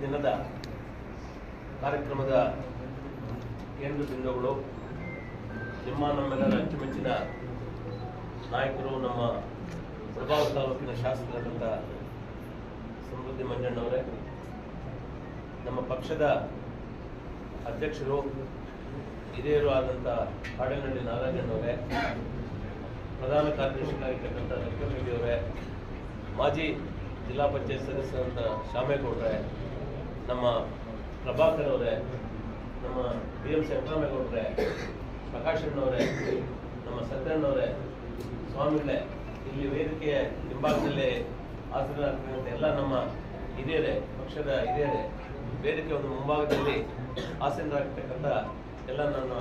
ದಿನದ ಕಾರ್ಯಕ್ರಮದ ಕೇಂದ್ರ ಬಿಂದುಗಳು ನಿಮ್ಮ ನಮ್ಮೆಲ್ಲರ ಅಚ್ಚುಮೆಚ್ಚಿನ ನಾಯಕರು, ನಮ್ಮ ಪ್ರಭಾವ ತಾಲೂಕಿನ ಶಾಸಕರಾದಂಥ ಸಮೃದ್ಧಿ ಮಂಜಣ್ಣವರೇ, ನಮ್ಮ ಪಕ್ಷದ ಅಧ್ಯಕ್ಷರು, ಹಿರಿಯರು ಆದಂಥ ಕಾಡನಹಳ್ಳಿ ನಾರಾಯಣವರೇ ಪ್ರಧಾನ ಕಾರ್ಯದರ್ಶಿಗಳಾಗಿರ್ತಕ್ಕಂಥ ಲಕ್ಷ್ಮೀ ಅವರೇ, ಮಾಜಿ ಜಿಲ್ಲಾ ಪಂಚಾಯತ್ ಸದಸ್ಯರಂತ ಶ್ಯಾಮೇಗೌಡ್ರೆ ನಮ್ಮ ಪ್ರಭಾಕರ್ ಅವರೇ, ನಮ್ಮ ಬಿ ಎಂ ಶಂಕರಾಮೇಗೌಡ್ರೆ ಪ್ರಕಾಶಣ್ಣವರೇ ನಮ್ಮ ಸತ್ಯಣ್ಣವರೇ ಸ್ವಾಮಿಗಳೇ, ಇಲ್ಲಿ ವೇದಿಕೆಯ ಹಿಂಭಾಗದಲ್ಲಿ ಹಾಸನಾಗ್ತಕ್ಕಂಥ ಎಲ್ಲ ನಮ್ಮ ಹಿರಿಯರೇ, ಪಕ್ಷದ ಹಿರಿಯರೇ, ವೇದಿಕೆ ಒಂದು ಮುಂಭಾಗದಲ್ಲಿ ಆಸೀನರಾಗಿರ್ತಕ್ಕಂಥ ಎಲ್ಲ ನನ್ನ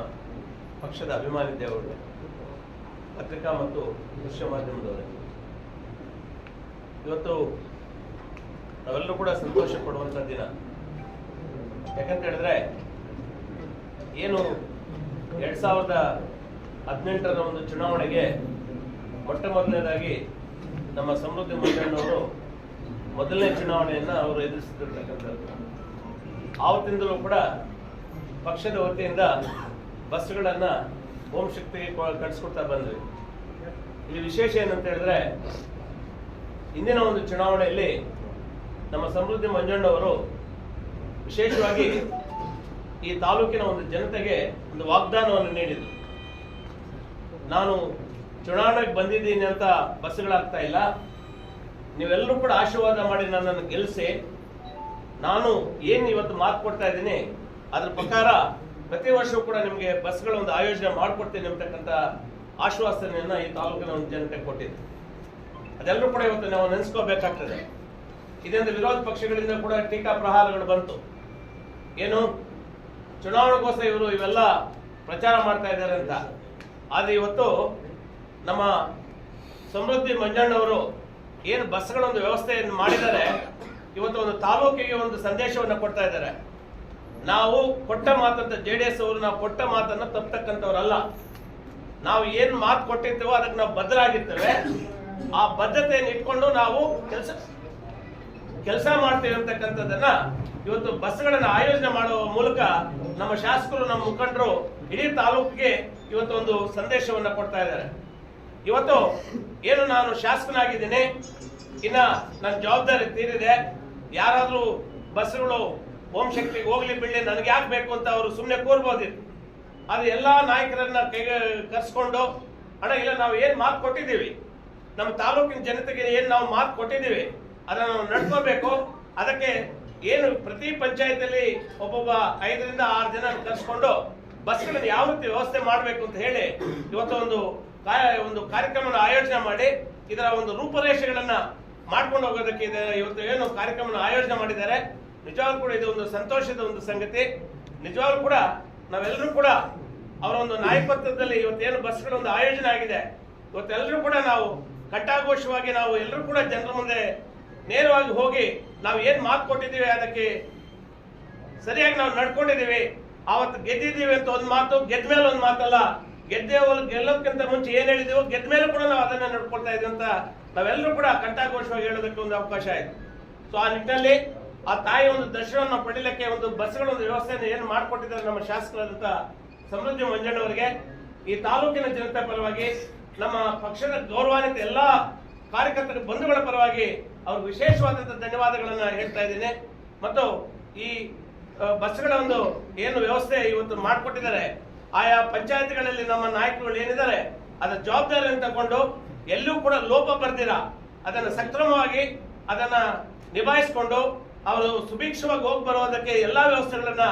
ಪಕ್ಷದ ಅಭಿಮಾನಿ ದೇವರು ಪತ್ರಿಕಾ ಮತ್ತು ದೃಶ್ಯ ಮಾಧ್ಯಮದವರೇ. ಇವತ್ತು ನಾವೆಲ್ಲರೂ ಕೂಡ ಸಂತೋಷ ಪಡುವಂಥ ದಿನ. ಯಾಕಂತ ಹೇಳಿದ್ರೆ, ಏನು ಎರಡ್ ಸಾವಿರದ ಹದಿನೆಂಟರ ಒಂದು ಚುನಾವಣೆಗೆ ಮೊಟ್ಟ ಮೊದಲನೇದಾಗಿ ನಮ್ಮ ಸಮೃದ್ಧಿ ಮಂಜಣ್ಣವರು ಮೊದಲನೇ ಚುನಾವಣೆಯನ್ನ ಅವರು ಎದುರಿಸುತ್ತಿರ್ತಕ್ಕಂಥದ್ದು. ಆವತ್ತಿಂದಲೂ ಕೂಡ ಪಕ್ಷದ ವತಿಯಿಂದ ಬಸ್ಗಳನ್ನ ಹೋಮ್ ಶಕ್ತಿ ಕಟ್ಸ್ಕೊಡ್ತಾ ಬಂದ್ವಿ. ಇಲ್ಲಿ ವಿಶೇಷ ಏನಂತ ಹೇಳಿದ್ರೆ ಇಂದಿನ ಒಂದು ಚುನಾವಣೆಯಲ್ಲಿ ನಮ್ಮ ಸಮೃದ್ಧಿ ಮಂಜಣ್ಣವರು ವಿಶೇಷವಾಗಿ ಈ ತಾಲೂಕಿನ ಒಂದು ಜನತೆಗೆ ಒಂದು ವಾಗ್ದಾನವನ್ನು ನೀಡಿದರು. ನಾನು ಚುನಾವಣೆಗೆ ಬಂದಿದ್ದೀನಿ ಅಂತ ಬಸ್ಗಳಾಗ್ತಾ ಇಲ್ಲ. ನೀವೆಲ್ಲರೂ ಕೂಡ ಆಶೀರ್ವಾದ ಮಾಡಿ ನನ್ನನ್ನು ಗೆಲ್ಲಿಸಿ. ನಾನು ಏನು ಇವತ್ತು ಮಾತು ಕೊಡ್ತಾ ಇದ್ದೀನಿ, ಅದ್ರ ಪ್ರಕಾರ ಪ್ರತಿ ವರ್ಷವೂ ಕೂಡ ನಿಮಗೆ ಬಸ್ಗಳ ಒಂದು ಆಯೋಜನೆ ಮಾಡಿಕೊಡ್ತೀನಿ ಅಂತಕ್ಕಂಥ ಆಶ್ವಾಸನೆಯನ್ನ ಈ ತಾಲೂಕಿನ ಒಂದು ಜನತೆ ಕೊಟ್ಟಿದೆ. ಅದೆಲ್ಲರೂ ಕೂಡ ಇವತ್ತು ನಾವು ನೆನೆಸ್ಕೋಬೇಕಾಗ್ತದೆ. ಇದರಿಂದ ವಿರೋಧ ಪಕ್ಷಗಳಿಂದ ಕೂಡ ಟೀಕಾ ಪ್ರಹಾರಗಳು ಬಂತು. ಏನು? ಚುನಾವಣೆಗೋಸ್ಕರ ಇವರು ಇವೆಲ್ಲ ಪ್ರಚಾರ ಮಾಡ್ತಾ ಇದ್ದಾರೆ ಅಂತ. ಆದ್ರೆ ಇವತ್ತು ನಮ್ಮ ಸಮೃದ್ಧಿ ಮಂಜಣ್ಣವರು ಏನು ಬಸ್ಗಳ ಒಂದು ವ್ಯವಸ್ಥೆಯನ್ನು ಮಾಡಿದ್ದಾರೆ, ಇವತ್ತು ಒಂದು ತಾಲೂಕಿಗೆ ಒಂದು ಸಂದೇಶವನ್ನು ಕೊಡ್ತಾ ಇದ್ದಾರೆ. ನಾವು ಕೊಟ್ಟ ಮಾತಂತ, ಜೆ ಡಿ ಎಸ್ ಅವರು ನಾವು ಕೊಟ್ಟ ಮಾತನ್ನ ತಪ್ಪತಕ್ಕಂಥವ್ರಲ್ಲ. ನಾವು ಏನ್ ಮಾತು ಕೊಟ್ಟಿರ್ತೇವೋ ಅದಕ್ಕೆ ನಾವು ಬದ್ಧರಾಗಿರ್ತೇವೆ. ಆ ಬದ್ಧತೆಯನ್ನು ಇಟ್ಕೊಂಡು ನಾವು ಕೆಲಸ ಕೆಲಸ ಮಾಡ್ತೇವೆ ಅಂತಕ್ಕಂಥದ್ದನ್ನ ಇವತ್ತು ಬಸ್ಗಳನ್ನ ಆಯೋಜನೆ ಮಾಡುವ ಮೂಲಕ ನಮ್ಮ ಶಾಸಕರು, ನಮ್ಮ ಮುಖಂಡರು ಇಡೀ ತಾಲೂಕಿಗೆ ಇವತ್ತು ಒಂದು ಸಂದೇಶವನ್ನ ಕೊಡ್ತಾ ಇದ್ದಾರೆ. ಇವತ್ತು ಏನು ನಾನು ಶಾಸಕನಾಗಿದ್ದೀನಿ, ಇನ್ನ ನನ್ನ ಜವಾಬ್ದಾರಿ ತೀರಿದೆ. ಯಾರಾದರೂ ಬಸ್ಗಳು ಓಂ ಶಕ್ತಿಗೆ ಹೋಗ್ಲಿ ಬಿಡ್ಲಿ, ನನಗೆ ಯಾಕೆ ಬೇಕು ಅಂತ ಅವರು ಸುಮ್ಮನೆ ಕೋರ್ಬೋದಿತ್ತು ಆದರೆ ಎಲ್ಲ ನಾಯಕರನ್ನ ಕೈಗೆ, ಕರ್ಸ್ಕೊಂಡು, ಅಣ್ಣ, ಇಲ್ಲ, ನಾವು ಏನು ಮಾತು ಕೊಟ್ಟಿದ್ದೀವಿ? ನಮ್ಮ ತಾಲೂಕಿನ ಜನತೆಗೆ ಏನು ನಾವು ಮಾತು ಕೊಟ್ಟಿದ್ದೀವಿ? ಅದನ್ನ ನಾವು ನಡ್ಕೋಬೇಕು. ಅದಕ್ಕೆ ಏನು ಪ್ರತಿ ಪಂಚಾಯತಲ್ಲಿ ಒಬ್ಬೊಬ್ಬ ಐದರಿಂದ ಆರು ಜನ ಕರೆಸ್ಕೊಂಡು ಬಸ್ಗಳನ್ನು ಯಾವ ರೀತಿ ವ್ಯವಸ್ಥೆ ಮಾಡಬೇಕು ಅಂತ ಹೇಳಿ ಇವತ್ತು ಒಂದು ಒಂದು ಕಾರ್ಯಕ್ರಮನ ಆಯೋಜನೆ ಮಾಡಿ, ಇದರ ಒಂದು ರೂಪರೇಷೆಗಳನ್ನು ಮಾಡ್ಕೊಂಡು ಹೋಗೋದಕ್ಕೆ ಇದೆ ಇವತ್ತು ಏನು ಕಾರ್ಯಕ್ರಮನ ಆಯೋಜನೆ ಮಾಡಿದ್ದಾರೆ. ನಿಜವಾಗ್ಲೂ ಕೂಡ ಇದು ಒಂದು ಸಂತೋಷದ ಒಂದು ಸಂಗತಿ. ನಿಜವಾಗ್ಲೂ ಕೂಡ ನಾವೆಲ್ಲರೂ ಕೂಡ ಅವರ ಒಂದು ನಾಯಕತ್ವದಲ್ಲಿ ಇವತ್ತೇನು ಬಸ್ಗಳ ಒಂದು ಆಯೋಜನೆ ಆಗಿದೆ. ಇವತ್ತೆಲ್ಲರೂ ಕೂಡ ನಾವು ಕಟ್ಟಾಘೋಷವಾಗಿ ನಾವು ಎಲ್ಲರೂ ಕೂಡ ಜನರ ಮುಂದೆ ನೇರವಾಗಿ ಹೋಗಿ ನಾವು ಏನು ಮಾತು ಕೊಟ್ಟಿದ್ದೀವಿ ಅದಕ್ಕೆ ಸರಿಯಾಗಿ ನಾವು ನಡ್ಕೊಂಡಿದ್ದೀವಿ. ಆವತ್ತು ಗೆದ್ದಿದ್ದೀವಿ ಅಂತ ಒಂದು ಮಾತು, ಗೆದ್ದ ಮೇಲೆ ಒಂದು ಮಾತಲ್ಲ. ಗೆದ್ದೇವಲ್ ಗೆಲ್ಲೋಕ್ಕಿಂತ ಮುಂಚೆ ಏನು ಹೇಳಿದೀವೋ ಗೆದ್ದ ಮೇಲೆ ಕೂಡ ನಾವು ಅದನ್ನ ನಡ್ಕೊಳ್ತಾ ಇದ್ದೀವಿ ಅಂತ ನಾವೆಲ್ಲರೂ ಕೂಡ ಕಂಠಾಘೋಷವಾಗಿ ಹೇಳೋದಕ್ಕೆ ಒಂದು ಅವಕಾಶ ಆಯಿತು. ಸೊ ಆ ನಿಟ್ಟಿನಲ್ಲಿ ಆ ತಾಯಿ ಒಂದು ದರ್ಶನವನ್ನು ಪಡೀಲಿಕ್ಕೆ ಒಂದು ಬಸ್ಗಳ ಒಂದು ವ್ಯವಸ್ಥೆಯನ್ನು ಏನು ಮಾಡಿಕೊಟ್ಟಿದ್ದಾರೆ ನಮ್ಮ ಶಾಸಕರಾದಂತ ಸಮೃದ್ಧಿ ಮಂಜಣ್ಣವರಿಗೆ ಈ ತಾಲೂಕಿನ ಜನತೆ ಪರವಾಗಿ, ನಮ್ಮ ಪಕ್ಷದ ಗೌರವಾನ್ವಿತ ಎಲ್ಲ ಕಾರ್ಯಕರ್ತರ ಬಂಧುಗಳ ಪರವಾಗಿ ಅವ್ರಿಗೆ ವಿಶೇಷವಾದಂತಹ ಧನ್ಯವಾದಗಳನ್ನ ಹೇಳ್ತಾ ಇದ್ದೀನಿ. ಮತ್ತು ಈ ಬಸ್ಗಳ ಒಂದು ಏನು ವ್ಯವಸ್ಥೆ ಇವತ್ತು ಮಾಡಿಕೊಟ್ಟಿದ್ದಾರೆ, ಆಯಾ ಪಂಚಾಯತ್ಗಳಲ್ಲಿ ನಮ್ಮ ನಾಯಕರುಗಳು ಏನಿದ್ದಾರೆ ಅದರ ಜವಾಬ್ದಾರಿಯನ್ನು ತಗೊಂಡು ಎಲ್ಲೂ ಕೂಡ ಲೋಪ ಬರ್ದಿರ, ಅದನ್ನು ಸಕ್ರಮವಾಗಿ ಅದನ್ನ ನಿಭಾಯಿಸಿಕೊಂಡು ಅವರು ಸುಭಿಕ್ಷವಾಗಿ ಹೋಗಿ ಬರೋದಕ್ಕೆ ಎಲ್ಲಾ ವ್ಯವಸ್ಥೆಗಳನ್ನ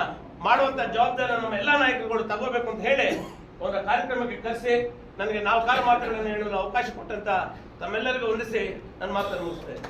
ಮಾಡುವಂತ ಜವಾಬ್ದಾರಿ ನಮ್ಮ ಎಲ್ಲಾ ನಾಯಕರುಗಳು ತಗೋಬೇಕು ಅಂತ ಹೇಳಿ ಒಂದು ಕಾರ್ಯಕ್ರಮಕ್ಕೆ ಕರೆಸಿ ನನಗೆ ನಾಲ್ಕಾರು ಮಾತುಗಳನ್ನು ಹೇಳಲು ಅವಕಾಶ ಕೊಟ್ಟಂತ ತಮ್ಮೆಲ್ಲರಿಗೂ ಹೊಂದಿಸಿ ನನ್ನ ಮಾತನ್ನು ಮುಗಿಸ್ತೇನೆ.